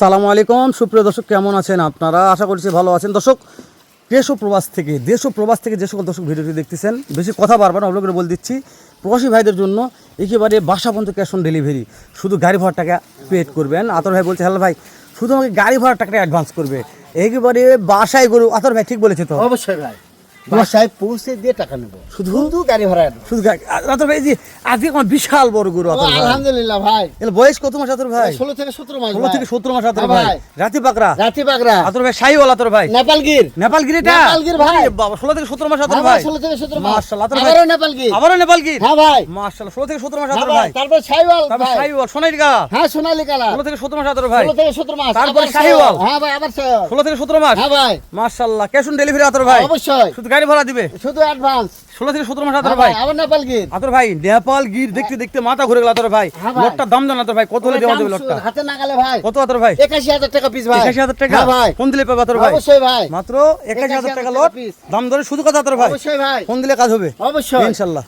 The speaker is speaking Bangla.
সালাম আলাইকুম। সুপ্রিয় দর্শক, কেমন আছেন আপনারা? আশা করছি ভালো আছেন। দর্শক, দেশ ও প্রবাস থেকে, দেশ ও প্রবাস থেকে যে সকল দর্শক ভিডিওটি দেখতেছেন, বেশি কথা বারবার অবলোক বলে দিচ্ছি, প্রবাসী ভাইদের জন্য একেবারে বাসা পর্যন্ত ক্যাশ অন ডেলিভারি শুধু গাড়ি ভাড়ার টাকা পেড করবেন। আতর ভাই বলছে হ্যালো ভাই, শুধু আমাকে গাড়ি ভাড়ার টাকাটা অ্যাডভান্স করবে। একেবারে বাসায় গরু, আতর ভাই ঠিক বলেছে তো? অবশ্যই ভাই। বাসায় পৌঁছে দিয়ে টাকা নেব। শুধু? শুধু গাড়ি ভাড়া শুধু গা- ভাই আজকে আমার বিশাল বড় গরু আলহামদুলিল্লাহ ভাই। এর বয়স কত মাস আতর ভাই? ষোলো থেকে সতেরো মাস ষোলো থেকে সত্তর মাস আতর হ্যাঁ ভাই। রাতি পাকড়া। রাতি বাগরা আতর ভাই শাহিওয়াল আতর ভাই। নেপালগির। নেপাল গিরিটা নেপালগির ভাই। বাবা 16 থেকে 17 মাস আতর হ্যাঁ ভাই ষোলো থেকে সতেরো মাস। আতর ভাই। আবারও নেপালগির। আবারও নেপাল গির হ্যাঁ ভাই। মাশাআল্লাহ 16 থেকে 17 মাস হ্যাঁ আতর ভাই তারপর শাহিওয়াল তারপর ভাই। শাহিওয়াল সোনালী গা। হ্যাঁ সোনালী কালার। 16 থেকে 17 মাস আতর ভাই। ষোলো থেকে সতেরো মাস। তারপর শাহিওয়াল। হ্যাঁ ভাই আবার 16 থেকে 17 মাস। হ্যাঁ ভাই। মাশাআল্লাহ ক্যাশ অন ডেলিভারি আতর ভাই। অবশ্যই। শুধু গাড়ি ভাড়া দিবে? শুধু অ্যাডভান্স 16 থেকে 17 মাস আতর হ্যাঁ ভাই। আবার নেপাল গির। আতর ভাই নেপাল গির দেখতে দেখতে মাথা ঘুরে গেল আতর ভাই। হ্যাঁ দাম জান আতর ভাই কত হলে দেওয়া দেবে লোকটা? হাতে না গেলে ভাই কত আতর ভাই? একাশি হাজার টাকা পিস ভাই। 81000 টাকা? হ্যাঁ ভাই। ফোন দিলে পাবে আতর ভাই? অবশ্যই ভাই। মাত্র 21000 টাকা 81,000 লট দাম ধরে শুধু কথা আতর ভাই। অবশ্যই ভাই। ফোন দিলে কাজ হবে। অবশ্যই। ইনশাআল্লাহ